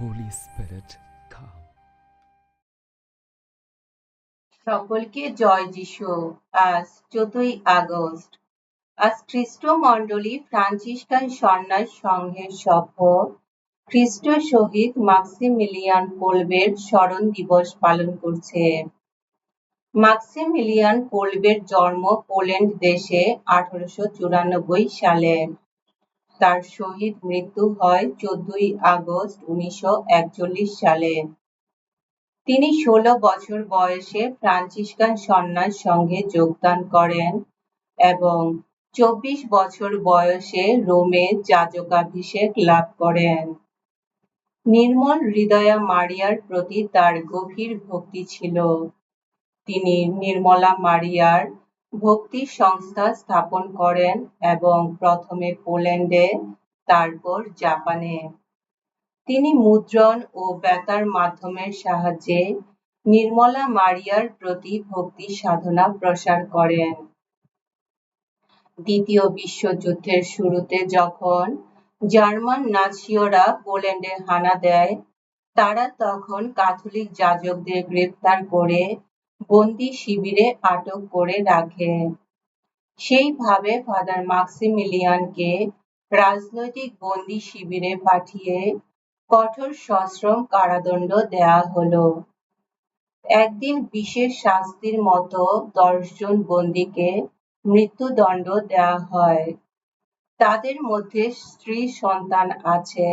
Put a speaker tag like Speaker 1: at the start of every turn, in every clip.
Speaker 1: Holy Spirit, come.
Speaker 2: সকলকে জয় যিশু। আজ চোদ্দই আগস্ট। আজ খ্রিস্ট মণ্ডলী ফ্রান্সিসকান সন্ন্যাস সংঘের সভ্য খ্রিস্ট শহীদ মাক্সিমিলিয়ান কোলবের স্মরণ দিবস পালন করছে। মাক্সিমিলিয়ান কোলবের জন্ম পোল্যান্ড দেশে আঠারোশো চুরানব্বই সালে। তার শহীদ মৃত্যু হয় চোদ্দই আগস্ট উনিশশো একচল্লিশ সালে। তিনি ষোলো বছর বয়সে ফ্রান্সিসকান সন্ন্যাস সঙ্গে যোগদান করেন এবং চব্বিশ বছর বয়সে রোমে যাজকাভিষেক লাভ করেন। নির্মল হৃদয়া মারিয়ার প্রতি তার গভীর ভক্তি ছিল। তিনি নির্মলা মারিয়ার ভক্তি সংস্থা স্থাপন করেন এবং প্রথমে পোল্যান্ডে, তারপর জাপানে। তিনি মুদ্রণ ও বেতার মাধ্যমের সাহায্যে নির্মলা মারিয়ার প্রতি ভক্তি সাধনা প্রসার করেন। দ্বিতীয় বিশ্বযুদ্ধের শুরুতে যখন জার্মান নাৎসিয়রা পোল্যান্ডে হানা দেয়, তারা তখন ক্যাথলিক যাজকদের গ্রেফতার করে বন্দি শিবিরে আটক করে রাখে। সেইভাবে ফাদার মাক্সিমিলিয়ানকে রাজনৈতিক বন্দি শিবিরে পাঠিয়ে কঠোর সশ্রম কারাদণ্ড দেয়া হলো। একদিন বিশেষ শাস্তির মতো দশজন বন্দীকে মৃত্যুদণ্ড দেয়া হয়। তাদের মধ্যে স্ত্রী সন্তান আছে,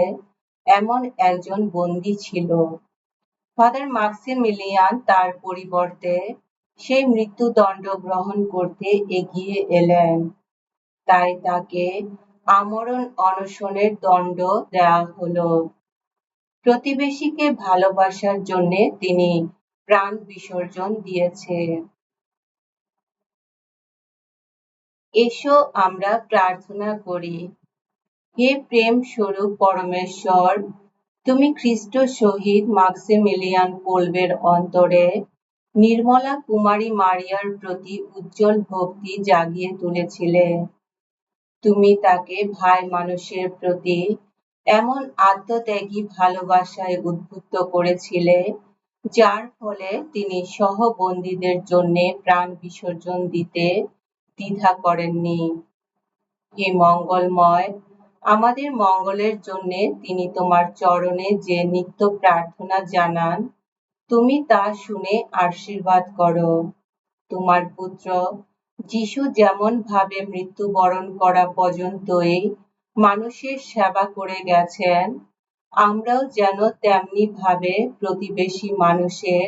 Speaker 2: এমন একজন বন্দী ছিল। ফাদার মাক্সিমিলিয়ান তার পরিবর্তে সেই মৃত্যুদণ্ড গ্রহণ করতে এগিয়ে এলেন। তাই তাকে আমরণ অনশনের দণ্ড দেয়া হলো। প্রতিবেশীকে ভালোবাসার জন্য তিনি প্রাণ বিসর্জন দিয়েছে। এসো আমরা প্রার্থনা করি, হে প্রেম স্বরূপ পরমেশ্বর তুমি খ্রিস্ট শহীদ মাক্সিমিলিয়ান কোলবের অন্তরে নির্মলা কুমারী মারিয়ার প্রতি উজ্জ্বল ভক্তি জাগিয়ে তুলেছিলে। তুমি তাকে ভাই মানুষের প্রতি এমন আত্মত্যাগী ভালোবাসায় উদ্বুদ্ধ করেছিলে, যার ফলে তিনি সহবন্দীদের জন্য প্রাণ বিসর্জন দিতে দ্বিধা করেননি। হে মঙ্গলময় আমাদের মঙ্গলের জন্য তিনি তোমার চরণে যে নিত্য প্রার্থনা জানান, তুমি তা শুনে আশীর্বাদ করো। তোমার পুত্র, যিশু যেমন ভাবে মৃত্যুবরণ করা পর্যন্তই মানুষের সেবা করে গেছেন, আমরাও যেন তেমনি ভাবে প্রতিবেশী মানুষের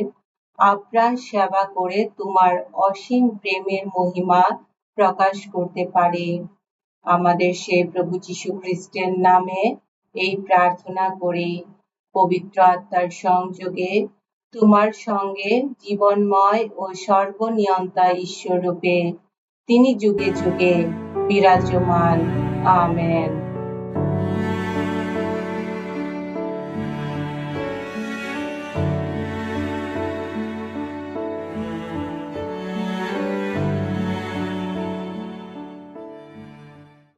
Speaker 2: আপ্রাণ সেবা করে তোমার অসীম প্রেমের মহিমা প্রকাশ করতে পারি। আমাদের সে প্রভু যীশু খ্রিস্টের নামে এই প্রার্থনা করি। পবিত্র আত্মার সংযোগে তোমার সঙ্গে জীবনময় ও সর্বনিয়ন্তা ঈশ্বর রূপে তিনি যুগে যুগে বিরাজমান। আমেন।